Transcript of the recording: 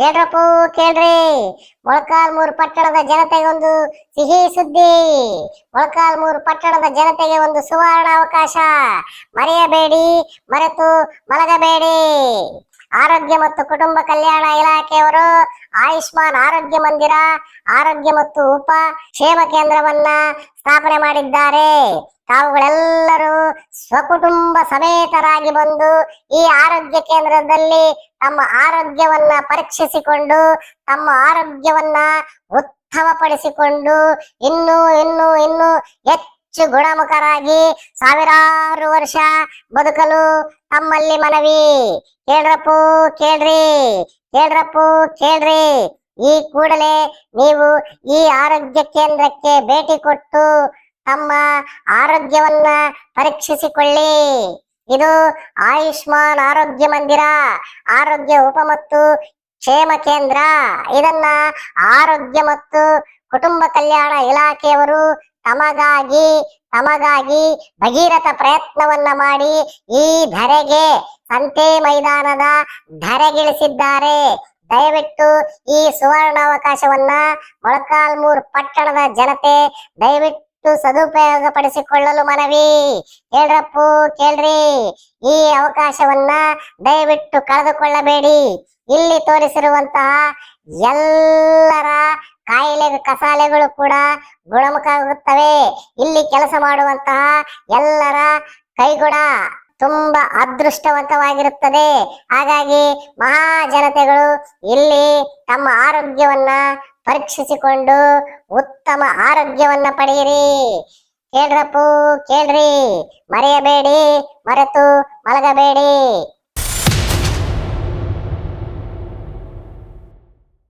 ಕೇಳ್ರಪ್ಪು ಕೇಳ್ರಿ. ಮೊಳಕಾಲ್ಮೂರು ಪಟ್ಟಣದ ಜನತೆಗೊಂದು ಸಿಹಿ ಸುದ್ದಿ. ಮೊಳಕಾಲ್ಮೂರು ಪಟ್ಟಣದ ಜನತೆಗೆ ಒಂದು ಸುವರ್ಣ ಅವಕಾಶ. ಮರೆಯಬೇಡಿ, ಮರೆತು ಮಲಗಬೇಡಿ. ಆರೋಗ್ಯ ಮತ್ತು ಕುಟುಂಬ ಕಲ್ಯಾಣ ಇಲಾಖೆಯವರು ಆಯುಷ್ಮಾನ್ ಆರೋಗ್ಯ ಮಂದಿರ, ಆರೋಗ್ಯ ಮತ್ತು ಉಪ ಕ್ಷೇಮ ಕೇಂದ್ರವನ್ನ ಸ್ಥಾಪನೆ ಮಾಡಿದ್ದಾರೆ. ತಾವುಗಳೆಲ್ಲರೂ ಸ್ವಕುಟುಂಬ ಸಮೇತರಾಗಿ ಬಂದು ಈ ಆರೋಗ್ಯ ಕೇಂದ್ರದಲ್ಲಿ ತಮ್ಮ ಆರೋಗ್ಯವನ್ನ ಪರೀಕ್ಷಿಸಿಕೊಂಡು, ತಮ್ಮ ಆರೋಗ್ಯವನ್ನ ಉತ್ತಮಪಡಿಸಿಕೊಂಡು ಇನ್ನು ಇನ್ನು ಇನ್ನು ಹೆಚ್ಚು ಗುಣಮುಖರಾಗಿ ಸಾವಿರಾರು ವರ್ಷ ಬದುಕಲು ತಮ್ಮಲ್ಲಿ ಮನವಿ. ಕೇಳ್ರಪ್ಪು, ಕೇಳ್ರಿ ಕೇಳ್ರಪ್ಪು, ಕೇಳ್ರಿ. ಈ ಕೂಡಲೇ ನೀವು ಈ ಆರೋಗ್ಯ ಕೇಂದ್ರಕ್ಕೆ ಭೇಟಿ ಕೊಟ್ಟು ತಮ್ಮ ಆರೋಗ್ಯವನ್ನ ಪರೀಕ್ಷಿಸಿಕೊಳ್ಳಿ. ಇದು ಆಯುಷ್ಮಾನ್ ಆರೋಗ್ಯ ಮಂದಿರ, ಆರೋಗ್ಯ ಉಪ ಮತ್ತು ಕ್ಷೇಮ ಕೇಂದ್ರ. ಇದನ್ನ ಆರೋಗ್ಯ ಮತ್ತು ಕುಟುಂಬ ಕಲ್ಯಾಣ ಇಲಾಖೆಯವರು ತಮಗಾಗಿ ತಮಗಾಗಿ ಭಗೀರಥ ಪ್ರಯತ್ನವನ್ನ ಮಾಡಿ ಈ ಧರೆಗೆ, ಸಂತೆ ಮೈದಾನದ ಧರೆಗಿಳಿಸಿದ್ದಾರೆ. ದಯವಿಟ್ಟು ಈ ಸುವರ್ಣಾವಕಾಶವನ್ನ ಮೊಳಕಾಲ್ಮೂರು ಪಟ್ಟಣದ ಜನತೆ ದಯವಿಟ್ಟು ಸದುಪಯೋಗ ಪಡಿಸಿಕೊಳ್ಳಲು ಮನವಿ. ಕೇಳ್ರಪ್ಪು, ಕೇಳ್ರಿ. ಈ ಅವಕಾಶವನ್ನ ದಯವಿಟ್ಟು ಕಳೆದುಕೊಳ್ಳಬೇಡಿ. ಇಲ್ಲಿ ತೋರಿಸಿರುವಂತಹ ಎಲ್ಲರ ಕಾಯಿಲೆ, ಕಸಾಲೆಗಳು ಕೂಡ ಗುಣಮುಖ ಆಗುತ್ತವೆ ಇಲ್ಲಿ ಕೆಲಸ ಮಾಡುವಂತಹ ಎಲ್ಲರ ಕೈಗುಣ. ತುಂಬಾ ಅದೃಷ್ಟವಂತವಾಗಿರುತ್ತದೆ. ಹಾಗಾಗಿ ಮಹಾಜನತೆಗಳು ಇಲ್ಲಿ ತಮ್ಮ ಆರೋಗ್ಯವನ್ನ ಪರೀಕ್ಷಿಸಿಕೊಂಡು ಉತ್ತಮ ಆರೋಗ್ಯವನ್ನ ಪಡೆಯಿರಿ. ಕೇಳ್ರಪ್ಪು, ಕೇಳ್ರಿ. ಮರೆಯಬೇಡಿ, ಮರೆತು ಮಲಗಬೇಡಿ.